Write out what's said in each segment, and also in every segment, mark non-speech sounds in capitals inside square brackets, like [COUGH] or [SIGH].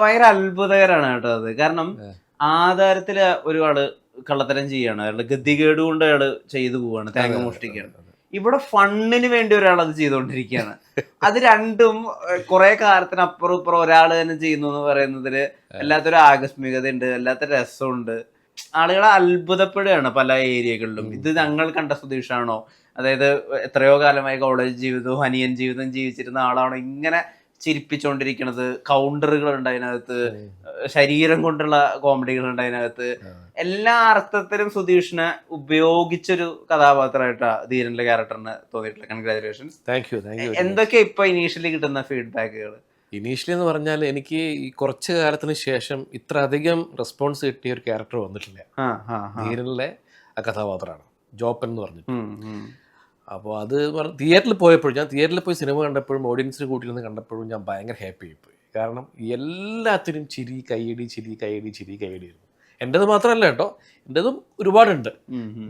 ഭയങ്കര അത്ഭുതകരമാണ് കേട്ടോ അത്. കാരണം ആധാരത്തിൽ ഒരുപാട് കള്ളത്തരം ചെയ്യാണ് അയാളുടെ ഗതികേട് കൊണ്ട് അയാൾ ചെയ്തു പോവാണ്. തേങ്ങ മോഷ്ടിക്കുകയാണ് ഇവിടെ ഫണ്ണിന് വേണ്ടി ഒരാൾ അത് ചെയ്തുകൊണ്ടിരിക്കുകയാണ് അത് രണ്ടും കുറെ കാലത്തിന് അപ്പുറം ഇപ്പുറം ഒരാൾ തന്നെ ചെയ്യുന്നു എന്ന് പറയുന്നതിൽ വല്ലാത്തൊരു ആകസ്മികത ഉണ്ട് വല്ലാത്ത രസമുണ്ട്. ആളുകളെ അത്ഭുതപ്പെടുകയാണ് പല ഏരിയകളിലും. ഇത് ഞങ്ങൾ കണ്ട സുധീഷാണോ അതായത് എത്രയോ കാലമായി കോളേജ് ജീവിതവും അനിയൻ ജീവിതം ജീവിച്ചിരുന്ന ആളാണോ? ഇങ്ങനെ ചിരിപ്പിച്ചുകൊണ്ടിരിക്കണത് കൗണ്ടറുകൾ ഉണ്ട് അതിനകത്ത് ശരീരം കൊണ്ടുള്ള കോമഡികൾ ഉണ്ട് അതിനകത്ത്. എല്ലാ അർത്ഥത്തിലും സുധീഷിനെ ഉപയോഗിച്ചൊരു കഥാപാത്രമായിട്ടാണ് ധീരന്റെ ക്യാരക്ടറിന് തോന്നിയിട്ടുള്ളത്. Congratulations thank you thank you എന്തൊക്കെയാ ഇപ്പൊ ഇനീഷ്യലി കിട്ടുന്ന ഫീഡ്ബാക്കുകൾ ഇനീഷ്യലി എന്ന് പറഞ്ഞാൽ എനിക്ക് ഈ കുറച്ച് കാലത്തിന് ശേഷം ഇത്ര അധികം റെസ്പോൺസ് കിട്ടിയ ഒരു ക്യാരക്ടർ വന്നിട്ടില്ല. ധീരനിലെ ആ കഥാപാത്രമാണ്. ജോപ്പൻ എന്ന് പറഞ്ഞിട്ട്. അപ്പോൾ അത് തിയേറ്ററിൽ പോയപ്പോഴും ഞാൻ തിയേറ്ററിൽ പോയി സിനിമ കണ്ടപ്പോഴും ഓഡിയൻസിന് കൂട്ടിയിരുന്ന് കണ്ടപ്പോഴും ഞാൻ ഭയങ്കര ഹാപ്പി ആയിപ്പോയി കാരണം എല്ലാത്തിനും ചിരി കൈയടി ചിരി കൈയടി ചിരി കൈയടിയിരുന്നു എന്റെത് മാത്രമല്ല കേട്ടോ എന്റെതും ഒരുപാടുണ്ട്.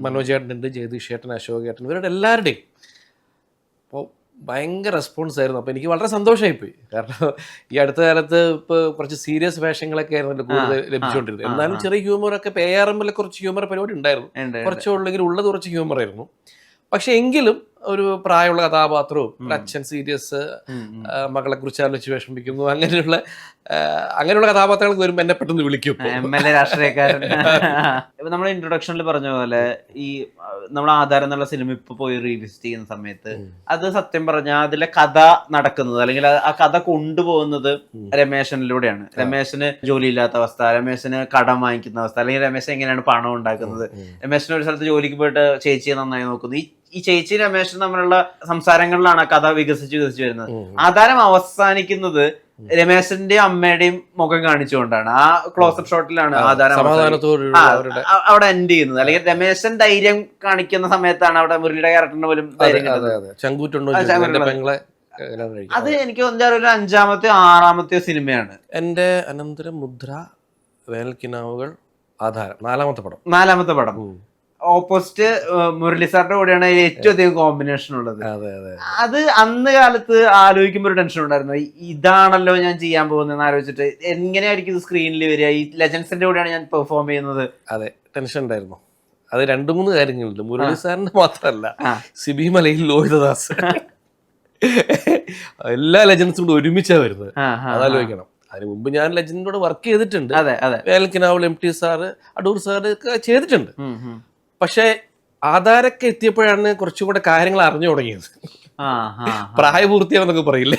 മനോജ് ചേട്ടനുണ്ട് ജയതീഷ് ചേട്ടൻ അശോക് ചേട്ടൻ ഇവരുടെ എല്ലാവരുടെയും. അപ്പോൾ ഭയങ്കര റെസ്പോൺസ് ആയിരുന്നു. അപ്പോൾ എനിക്ക് വളരെ സന്തോഷമായിപ്പോയി കാരണം ഈ അടുത്ത കാലത്ത് ഇപ്പോൾ കുറച്ച് സീരിയസ് വേഷങ്ങളൊക്കെ ആയിരുന്നു കൂടുതൽ ലഭിച്ചുകൊണ്ടിരുന്നത്. എന്നാലും ചെറിയ ഹ്യൂമറൊക്കെ പേ ആർ എമ്മിലെ കുറച്ച് ഹ്യൂമർ പരിപാടി ഉണ്ടായിരുന്നു. കുറച്ചുള്ളെങ്കിൽ ഉള്ളത് കുറച്ച് ഹ്യൂമർ ആയിരുന്നു. പക്ഷെ എങ്കിലും ഒരു പ്രായമുള്ള കഥാപാത്രവും ഒരു അച്ഛൻ സീരിയസ് മകളെ കുറിച്ച് ആലോചിച്ച് വിഷമിക്കുന്നു അങ്ങനെയുള്ള അങ്ങനെയുള്ള കഥാപാത്രങ്ങൾക്ക് വരുമ്പോൾ എന്നെ പെട്ടെന്ന് വിളിക്കും. M L A രാഷ്ട്രീയക്കാരൻ. [LAUGHS] ഇപ്പൊ നമ്മൾ ഇൻട്രൊഡക്ഷനിൽ പറഞ്ഞ പോലെ ഈ നമ്മൾ ആധാരം എന്നുള്ള സിനിമ ഇപ്പൊ പോയി റീവിസിറ്റ് ചെയ്യുന്ന സമയത്ത് അത് സത്യം പറഞ്ഞാൽ അതിലെ കഥ നടക്കുന്നത് അല്ലെങ്കിൽ ആ- കഥ കൊണ്ടുപോകുന്നത് രമേശനിലൂടെയാണ്. രമേശന് ജോലിയില്ലാത്ത അവസ്ഥ രമേശന് കടം വാങ്ങിക്കുന്ന അവസ്ഥ അല്ലെങ്കിൽ രമേശൻ എങ്ങനെയാണ് പണം ഉണ്ടാക്കുന്നത്? രമേശന് ഒരു സ്ഥലത്ത് ജോലിക്ക് പോയിട്ട് ചേച്ചിയെ നന്നായി നോക്കുന്നു. ഈ ഈ ചേച്ചി രമേശൻ തമ്മിലുള്ള സംസാരങ്ങളിലാണ് കഥ വികസിച്ച് വികസിച്ച് വരുന്നത്. ആധാരം അവസാനിക്കുന്നത് രമേശന്റെ അമ്മയുടെയും മുഖം കാണിച്ചുകൊണ്ടാണ്. ആ ക്ലോസപ്പ് ഷോട്ടിലാണ് ആധാരം അവിടെ എൻഡ് ചെയ്യുന്നത്. അല്ലെങ്കിൽ രമേശൻ ധൈര്യം കാണിക്കുന്ന സമയത്താണ് അവിടെ മുരളിയുടെ ക്യാരക്ടറിന് പോലും ധൈര്യം അതെ എനിക്ക് ഒരു അഞ്ചാമത്തെ ആറാമത്തെ സിനിമയാണ്. എന്റെ അനന്തരം മുദ്ര വേനൽക്കിനാവുകൾ ആധാരം. നാലാമത്തെ പടം. നാലാമത്തെ പടം. ഓപ്പോസിറ്റ് മുരളി സാറിന്റെ കൂടെയാണ് ഏറ്റവും അധികം കോമ്പിനേഷൻ ഉള്ളത്. അതെ അതെ. അത് അന്ന് കാലത്ത് ആലോചിക്കുമ്പോൾ ഒരു ടെൻഷൻ ഉണ്ടായിരുന്നു. ഇതാണല്ലോ ഞാൻ ചെയ്യാൻ പോകുന്നതെന്ന് ആലോചിച്ചിട്ട് എങ്ങനെയായിരിക്കും ഇത് സ്ക്രീനിൽ വരിക? ഈ ലെജൻസിന്റെ കൂടെയാണ് ഞാൻ പെർഫോം ചെയ്യുന്നത്. അതെ ടെൻഷൻ ഉണ്ടായിരുന്നു. അത് രണ്ടു മൂന്ന് കാര്യങ്ങളുണ്ട്. മുരളി സാറിന്റെ മാത്രമല്ല സിബി മലയിൽ ലോഹിതദാസ്. എല്ലാ ലെജൻസും കൂടെ ഒരുമിച്ചാ വരുന്നത്. അതാലോചിക്കണം അതിന് മുമ്പ് ഞാൻ ലെജൻഡിനോട് വർക്ക് ചെയ്തിട്ടുണ്ട്. വേനൽക്കിനാവൾ M T sir Adoor sir ഒക്കെ ചെയ്തിട്ടുണ്ട്. പക്ഷേ ആധാരൊക്കെ എത്തിയപ്പോഴാണ് കുറച്ചും കൂടെ കാര്യങ്ങൾ അറിഞ്ഞു തുടങ്ങിയത്. പ്രായപൂർത്തിയാണെന്നൊക്കെ പറയില്ലേ?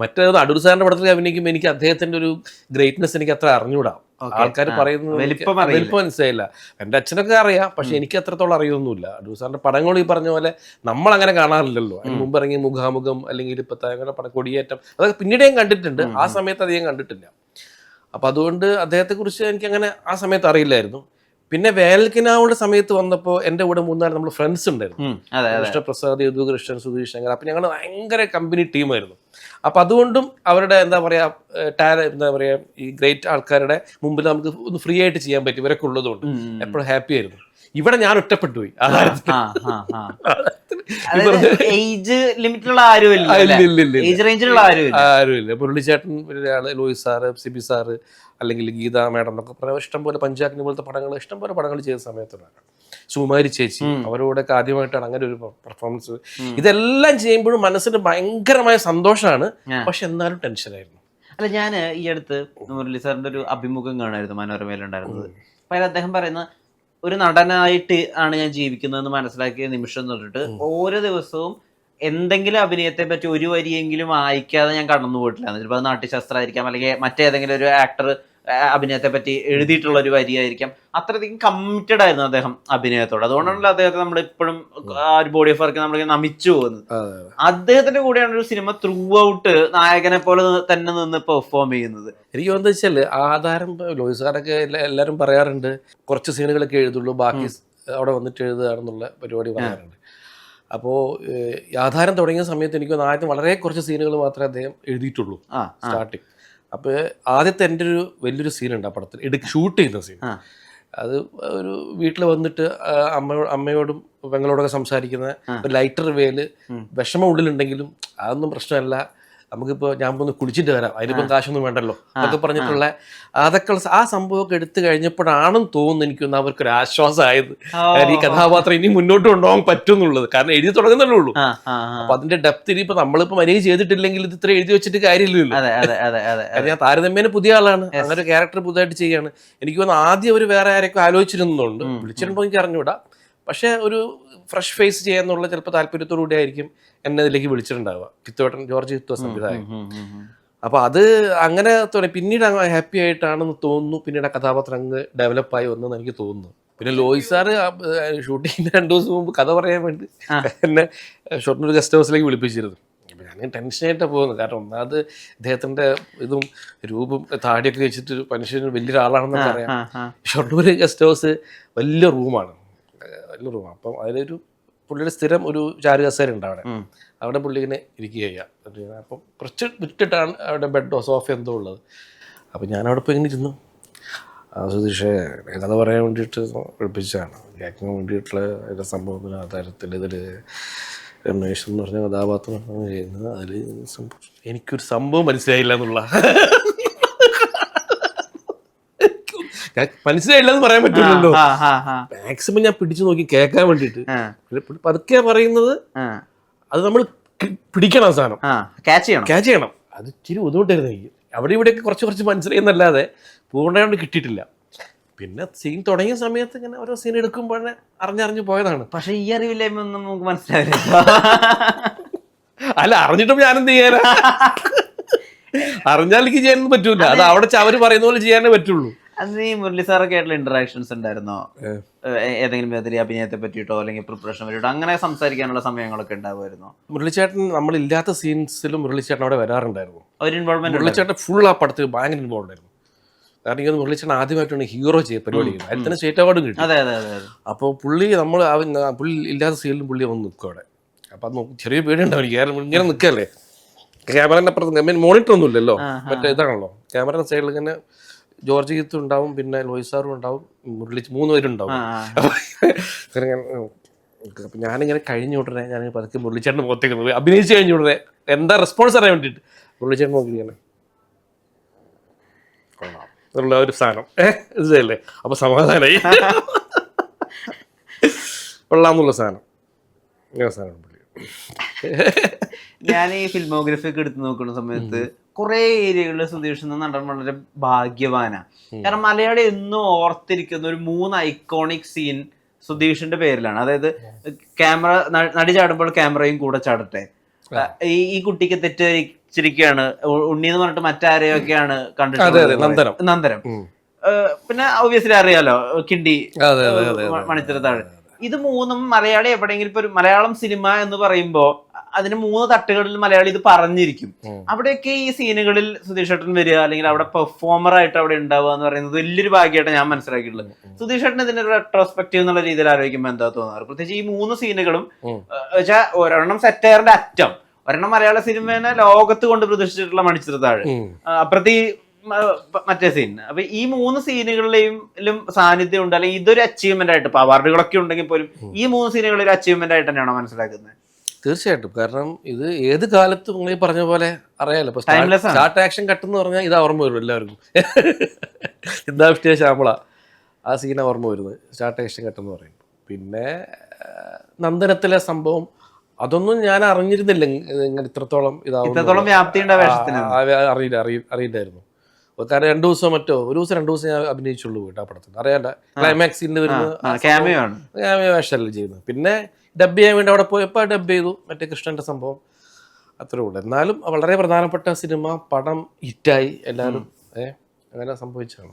മറ്റേത് അടൂർ സാറിന്റെ പടത്തിൽ അഭിനയിക്കുമ്പോൾ എനിക്ക് അദ്ദേഹത്തിന്റെ ഒരു ഗ്രേറ്റ്നെസ് എനിക്ക് അത്ര അറിഞ്ഞൂടാ. ആൾക്കാർ പറയുന്നത് വലിപ്പം മനസ്സിലായില്ല. എന്റെ അച്ഛനൊക്കെ അറിയാം പക്ഷെ എനിക്ക് അത്രത്തോളം അറിയൊന്നുമില്ല. അടൂർ സാറിന്റെ പടങ്ങൾ ഈ പറഞ്ഞ പോലെ നമ്മൾ അങ്ങനെ കാണാറില്ലല്ലോ. അതിന് മുമ്പ് ഇറങ്ങിയ മുഖാമുഖം അല്ലെങ്കിൽ ഇപ്പത്തെ അങ്ങനെ പടം കൊടിയേറ്റം അതൊക്കെ പിന്നീട് ഞാൻ കണ്ടിട്ടുണ്ട് ആ സമയത്ത് അധികം കണ്ടിട്ടില്ല. അപ്പൊ അതുകൊണ്ട് അദ്ദേഹത്തെ കുറിച്ച് എനിക്ക് അങ്ങനെ ആ സമയത്ത് അറിയില്ലായിരുന്നു. പിന്നെ വേനൽക്കിനാവിന്റെ സമയത്ത് വന്നപ്പോൾ എന്റെ കൂടെ മൂന്നാൽ നമ്മൾ ഫ്രണ്ട്സ് ഉണ്ടായിരുന്നു. കൃഷ്ണപ്രസാദ് യദുകൃഷ്ണൻ സുധീഷ് ശങ്കർ. അപ്പം ഞങ്ങൾ ഭയങ്കര കമ്പനി ടീമായിരുന്നു അപ്പം അതുകൊണ്ടും അവരുടെ എന്താ പറയുക ടാല എന്താ പറയുക ഈ ഗ്രേറ്റ് ആൾക്കാരുടെ മുമ്പിൽ നമുക്ക് ഒന്ന് ഫ്രീ ആയിട്ട് ചെയ്യാൻ പറ്റും. ഇവരൊക്കെ ഉള്ളതുകൊണ്ട്. എപ്പോഴും ഹാപ്പി ആയിരുന്നു. ഇവിടെ ഞാൻ ഒറ്റപ്പെട്ടു പോയി ഏജ് ലിമിറ്റിലുള്ള ആരും ആ, ഇല്ല ഇല്ല, ഇല്ല, ഇല്ല. ഏജ് റേഞ്ചിലുള്ള ആരും ഇല്ല. ആരുമില്ല. മുരളിച്ചേട്ടൻ ഒരാൾ ലോയിസ് സാറ് സിബി സാറ് അല്ലെങ്കിൽ ഗീത മേഡം എന്നൊക്കെ പറയാം ഇഷ്ടംപോലെ പഞ്ചാഗ്നി പോലത്തെ പടങ്ങൾ ഇഷ്ടംപോലെ പടങ്ങൾ ചെയ്ത സമയത്തുണ്ടാണ്. സുമാരി ചേച്ചി അവരോടൊക്കെ ആദ്യമായിട്ടാണ് അങ്ങനെ ഒരു പെർഫോമൻസ് ഇതെല്ലാം ചെയ്യുമ്പോഴും മനസ്സിന് ഭയങ്കരമായ സന്തോഷമാണ്. പക്ഷെ എന്നാലും ടെൻഷനായിരുന്നു. അല്ല ഞാൻ ഈ അടുത്ത് മുരളി സാറിന്റെ ഒരു അഭിമുഖം കാണായിരുന്നു മനോരമയിലുണ്ടായിരുന്നത്. അപ്പൊ അതിൽ അദ്ദേഹം പറയുന്ന ഒരു നടനായിട്ട് ആണ് ഞാൻ ജീവിക്കുന്നതെന്ന് മനസ്സിലാക്കിയ നിമിഷം എന്ന് പറഞ്ഞിട്ട് ഓരോ ദിവസവും എന്തെങ്കിലും അഭിനയത്തെ പറ്റി ഒരു വരിയെങ്കിലും വായിക്കാതെ ഞാൻ കടന്നു പോയിട്ടില്ല ചിലപ്പോൾ അത് നാട്യശാസ്ത്രമായിരിക്കാം അല്ലെങ്കിൽ മറ്റേതെങ്കിലും ഒരു ആക്ടർ അഭിനയത്തെ പറ്റി എഴുതിയിട്ടുള്ള ഒരു വരിയായിരിക്കാം. അത്രയധികം കമ്മിറ്റഡ് ആയിരുന്നു അദ്ദേഹം അഭിനയത്തോട്. അതുകൊണ്ടാണല്ലോ അദ്ദേഹത്തെ നമ്മൾ ഇപ്പോഴും ആ ഒരു ബോഡി ഓഫ് വർക്ക് നമ്മൾ നമിച്ചു പോകുന്നത്. അദ്ദേഹത്തിന്റെ കൂടെയാണ് ഒരു സിനിമ ത്രൂ ഔട്ട് നായകനെ പോലെ തന്നെ നിന്ന് പെർഫോം ചെയ്യുന്നത്. എനിക്ക് എന്താ വെച്ചാൽ ആധാരം ലോയിസ് സാറൊക്കെ എല്ലാ- എല്ലാവരും പറയാറുണ്ട് കുറച്ച് സീനുകളൊക്കെ എഴുതുള്ളൂ ബാക്കി അവിടെ വന്നിട്ട് എഴുതുകയാണെന്നുള്ള പരിപാടി പറയാറുണ്ട്. അപ്പോൾ ആധാരം തുടങ്ങിയ സമയത്ത് എനിക്ക് ആദ്യം വളരെ കുറച്ച് സീനുകൾ മാത്രമേ അദ്ദേഹം എഴുതിയിട്ടുള്ളൂ സ്റ്റാർട്ടിങ് അപ്പോൾ ആദ്യത്തെ എന്റെ ഒരു വലിയൊരു സീനുണ്ട് ആ പടത്തിൽ. എടുക്ക് ഷൂട്ട് ചെയ്യുന്ന സീൻ. അത് ഒരു വീട്ടിൽ വന്നിട്ട് അമ്മ അമ്മയോടും പെങ്ങളോടൊക്കെ സംസാരിക്കുന്ന ഒരു ലൈറ്റർ വേൽ വിഷമം ഉള്ളിലുണ്ടെങ്കിലും അതൊന്നും പ്രശ്നമല്ല. നമുക്കിപ്പോൾ ഞാൻ ഒന്ന് കുളിച്ചിട്ട് വരാം. അതിനിപ്പം കാശൊന്നും വേണ്ടല്ലോ. എന്നൊക്കെ പറഞ്ഞിട്ടുള്ള അതൊക്കെ ആ സംഭവമൊക്കെ എടുത്തു കഴിഞ്ഞപ്പോഴാണെന്ന് തോന്നുന്നു എനിക്കൊന്ന് അവർക്കൊരു ആശ്വാസമായത്. കാരണം ഈ കഥാപാത്രം ഇനി മുന്നോട്ട് കൊണ്ടുപോകാൻ പറ്റും എന്നുള്ളത് കാരണം എഴുതി തുടങ്ങുന്നല്ലേ ഉള്ളൂ. അപ്പൊ അതിന്റെ ഡെപ്ത് ഇനിയിപ്പോ നമ്മളിപ്പോ മര്യാദ ചെയ്തിട്ടില്ലെങ്കിൽ ഇത് ഇത്ര എഴുതി വെച്ചിട്ട് കാര്യമില്ലല്ലോ. ഞാൻ താരതമ്യേന പുതിയ ആളാണ്. അങ്ങനെ ഒരു ക്യാരക്ടർ പുതുതായിട്ട് ചെയ്യാണ്. എനിക്ക് തോന്നുന്നു ആദ്യം അവർ വേറെ ആരൊക്കെ ആലോചിച്ചിരുന്നുണ്ട് വിളിച്ചിട്ടുണ്ടോ എനിക്ക് അറിഞ്ഞൂടാ പക്ഷെ ഒരു ഫ്രഷ് ഫേസ് ചെയ്യാന്നുള്ള ചിലപ്പോൾ താല്പര്യത്തോടു കൂടി ആയിരിക്കും എന്നെ ഇതിലേക്ക് വിളിച്ചിട്ടുണ്ടാവുക. കിത്തോട്ടൻ ജോർജ് കിത്തോ സംവിധായകൻ. ഉം, ഉം, ഉം. അപ്പൊ അത് അങ്ങനെ തോന്നി. പിന്നീട് അങ്ങ് ഹാപ്പി ആയിട്ടാണെന്ന് തോന്നുന്നു. പിന്നീട് ആ കഥാപാത്രം അങ്ങ് ഡെവലപ്പായി വന്നെന്ന് എനിക്ക് തോന്നുന്നു. പിന്നെ ലോയി സാറ് ഷൂട്ടിങ്ങിന് രണ്ടു ദിവസം മുമ്പ് കഥ പറയാൻ വേണ്ടി എന്നെ ഷൊർണൂർ ഗസ്റ്റ് ഹൗസിലേക്ക് വിളിപ്പിച്ചിരുന്നു. ഞാൻ ടെൻഷനായിട്ടാണ് പോകുന്നത്. കാരണം ഒന്നാമത് ഇദ്ദേഹത്തിന്റെ ഇതും രൂപം താടിയൊക്കെ വെച്ചിട്ട് മനുഷ്യന് ആ, ആ. ഷൊർണൂർ ഗസ്റ്റ് ഹൗസ് വലിയ റൂമാണ് വലിയ റൂം അപ്പം അതിലൊരു പുള്ളിയുടെ സ്ഥിരം ഒരു ചാരു കസേര ഉണ്ട് അവിടെ അവിടെ പുള്ളി ഇങ്ങനെ ഇരിക്കുക ചെയ്യുക അപ്പം കുറച്ച് വിട്ടിട്ടാണ് അവിടെ ബെഡോ സോഫ എന്തോ ഉള്ളത്. അപ്പം ഞാൻ അവിടെ പോയി ഇങ്ങനെ ഇരുന്നു. ആ സുധീഷേ കഥ പറയാൻ വേണ്ടിയിട്ട് വിളിപ്പിച്ചതാണ്. കേൾക്കാൻ വേണ്ടിയിട്ടുള്ള ഒരു സംഭവത്തിന് ആധാരത്തിൽ ഇതിൽ രമേശ് എന്ന് പറഞ്ഞ കഥാപാത്രം ചെയ്യുന്നത്. അതിൽ എനിക്കൊരു സംഭവം മനസ്സിലായില്ല എന്നുള്ള ഞാൻ മനസ്സിലായില്ല പറയാൻ ആ, മാക്സിമം ഞാൻ പിടിച്ചു നോക്കി കേൾക്കാൻ വേണ്ടിട്ട് പതുക്കെ പറയുന്നത് അത് നമ്മൾ പിടിക്കണം സാധനം. ക്യാച്ച് ചെയ്യണം. ക്യാച്ച് ചെയ്യണം. അത് ഇച്ചിരി ബുദ്ധിമുട്ടായിരുന്നു എനിക്ക്. അവിടെ ഇവിടെയൊക്കെ കുറച്ച് കുറച്ച് മനസ്സിലായെന്നല്ലാതെ പൂർണമായിട്ട് കിട്ടിയിട്ടില്ല. പിന്നെ സീൻ തുടങ്ങിയ സമയത്ത് ഇങ്ങനെ ഓരോ സീൻ എടുക്കുമ്പോഴേ അറിഞ്ഞറിഞ്ഞ് പോയതാണ്. പക്ഷെ ഈ അറിവില്ലായ്മ ഒന്നും നമുക്ക് മനസ്സിലാവില്ല. അല്ല അറിഞ്ഞിട്ടും ഞാനെന്ത് ചെയ്യാനാ? [LAUGHS] അറിഞ്ഞാൽ എനിക്ക് ചെയ്യാനൊന്നും പറ്റൂല. അത്. അവിടെ അവർ പറയുന്ന പോലെ ചെയ്യാനേ പറ്റുള്ളൂ. അന്ന് ഈ മുരളി സാറൊക്കെ ആയിട്ടുള്ള ഇന്ററാക്ഷൻസ് ഉണ്ടായിരുന്നോ? ഏതെങ്കിലും വിധത്തിൽ അഭിനയത്തെ പറ്റിയിട്ടോ അല്ലെങ്കിൽ പ്രിപ്പറേഷൻ പറ്റിയിട്ടോ അങ്ങനെ സംസാരിക്കാനുള്ള സമയങ്ങളൊക്കെ ഉണ്ടാവുമായിരുന്നോ? മുരളിച്ചേട്ടൻ നമ്മളില്ലാത്ത സീൻസിലും മുരളിച്ചേട്ടൻ അവിടെ വരാറുണ്ടായിരുന്നു. ഒരു ഇൻവോൾവ്മെന്റ് മുരളിച്ചേട്ടൻ ഫുൾ ആ പടത്തിൽ ഭയങ്കര ഇൻവോൾവ് ആയിരുന്നു. കാരണം ഇങ്ങനെ മുരളിച്ചേട്ടൻ ആദ്യമായിട്ടാണ് ഹീറോ ചെയ്ത പരിപാടി ചെയ്യുന്നത് അതിൽ തന്നെ സ്റ്റേറ്റ് അവാർഡും കിട്ടി. അതെ അതെ അതെ അതെ. അപ്പോൾ പുള്ളി നമ്മൾ പുള്ളി ഇല്ലാത്ത സീനിലും പുള്ളി വന്ന് നിൽക്കും അവിടെ. അപ്പം അത് ചെറിയ പേടിയുണ്ടാവും കാരണം ഇങ്ങനെ നിൽക്കല്ലേ? ക്യാമറേന്റെ അപ്പുറത്ത് മോണിറ്റർ ഒന്നുമില്ലല്ലോ. മറ്റേ ഇതാണല്ലോ. ക്യാമറയുടെ സൈഡിൽ ഇങ്ങനെ ജോർജ് ഗീത്തും ഉണ്ടാവും പിന്നെ ലോയിസാറും ഉണ്ടാവും മുരളി മൂന്ന് പേരുണ്ടാവും. ഞാനിങ്ങനെ കഴിഞ്ഞ ഉടനെ ഞാൻ പതുക്കെ മുരളിച്ചേട്ടൻ പുറത്തേക്ക് പോയി അഭിനയിച്ച് കഴിഞ്ഞ ഉടനെ എന്താ റെസ്പോൺസ് അറിയാൻ വേണ്ടിയിട്ട്? മുരളിച്ചേട്ടൻ നോക്കി ഉള്ള എന്നുള്ള ഒരു സാധനം. ഏഹ് ഇതല്ലേ? അപ്പൊ സമാധാനമായി കൊള്ളാന്നുള്ള സാധനം. ഞാൻ ഈ ഫിലിമോഗ്രഫി ഒക്കെ എടുത്ത് നോക്കുന്ന സമയത്ത് കുറെ ഏരിയകളിൽ സുധീഷ് എന്ന നടൻ വളരെ ഭാഗ്യവാനാണ് കാരണം മലയാളി എന്നും ഓർത്തിരിക്കുന്ന ഒരു മൂന്ന് ഐക്കോണിക് സീൻ സുധീഷിന്റെ പേരിലാണ്. അതായത് ക്യാമറ നടി ചാടുമ്പോൾ ക്യാമറയും കൂടെ ചാടട്ടെ. ഈ ഈ കുട്ടിക്ക് തെറ്റിരിക്കുകയാണ് ഉണ്ണി എന്ന് പറഞ്ഞിട്ട് മറ്റാരെയൊക്കെയാണ് കണ്ടിട്ടുള്ളത് നന്ദനം. പിന്നെ ഒബിയസ്ലി അറിയാലോ കിണ്ടി മണിച്ചിരത്താഴ്. ഇത് മൂന്നും മലയാളി എവിടെയെങ്കിലും ഇപ്പൊ ഒരു മലയാളം സിനിമ എന്ന് പറയുമ്പോ അതിന് മൂന്ന് തട്ടുകളിൽ മലയാളി ഇത് പറഞ്ഞിരിക്കും. അവിടെയൊക്കെ ഈ സീനുകളിൽ സുധീഷ് ഏട്ടൻ വരിക അല്ലെങ്കിൽ അവിടെ പെർഫോമർ ആയിട്ട് അവിടെ ഉണ്ടാവുക എന്ന് പറയുന്നത് വലിയൊരു ഭാഗ്യമായിട്ട് ഞാൻ മനസ്സിലാക്കിയിട്ടുള്ളത്. സുധീഷ് ഏട്ടൻ ഇതിന്റെ ഒരു റെട്രോസ്പെക്റ്റീവ് എന്നുള്ള രീതിയിൽ ആലോചിക്കുമ്പോൾ എന്താ തോന്നാറ് പ്രത്യേകിച്ച് ഈ മൂന്ന് സീനുകളും. വെച്ചാൽ ഒരെണ്ണം സെറ്റയറിന്റെ അറ്റം ഒരെണ്ണം മലയാള സിനിമേനെ ലോകത്ത് കൊണ്ട് പ്രദർശിച്ചിട്ടുള്ള മണിച്ചിരുത്താഴ് പ- മറ്റേ സീൻ. അപ്പൊ ഈ മൂന്ന് സീനുകളിലെയും സാന്നിധ്യം ഉണ്ട് അല്ലെങ്കിൽ ഇതൊരു അച്ചീവ്മെന്റ് ആയിട്ട് അവാർഡുകളൊക്കെ ഉണ്ടെങ്കിൽ പോലും ഈ മൂന്ന് സീനുകളിൽ അച്ചീവ്മെന്റ് ആയിട്ട് തന്നെയാണോ മനസ്സിലാക്കുന്നത്? തീർച്ചയായിട്ടും. കാരണം ഇത് ഏത് കാലത്തും നിങ്ങൾ പറഞ്ഞ പോലെ അറിയാലോ? ഇപ്പൊ സ്റ്റാർട്ട് ആക്ഷൻ കട്ട് എന്ന് പറഞ്ഞാൽ ഇത് ഓർമ്മ വരും എല്ലാവർക്കും. [LAUGHS] ചിന്താവിഷ്ടിയ ശ്യാമള ആ സീന ഓർമ്മ വരുന്നത്. സ്റ്റാർട്ട് ആക്ഷൻ കട്ട് എന്ന് പറയും പിന്നെ നന്ദനത്തിലെ സംഭവം അതൊന്നും ഞാൻ അറിഞ്ഞിരുന്നില്ല. ഇങ്ങ- ഇങ്ങനെ ഇത്രത്തോളം ഇതാവും അറിയില്ല അറിയി അറിയില്ലായിരുന്നു. കാരണം രണ്ടു ദിവസം മറ്റോ ഒരു ദിവസം രണ്ടു ദിവസം ഞാൻ അഭിനയിച്ചുള്ളൂ കേട്ടോ ആ പടത്തിൽ അറിയാണ്ട ക്ലൈമാക്സിൽ വരുന്ന ആ സംഭവം. ക്യാമിയോ വേഷമല്ല ചെയ്യുന്നത്. പിന്നെ ഡബ് ചെയ്യാൻ വേണ്ടി അവിടെ പോയപ്പോൾ ഡബ് ചെയ്തു. മറ്റേ കൃഷ്ണന്റെ സംഭവം. അത്രേ ഉള്ളൂ. എന്നാലും വളരെ പ്രധാനപ്പെട്ട സിനിമ പടം ഹിറ്റായി. എല്ലാവരും ഏഹ് അങ്ങനെ സംഭവിച്ചാണ്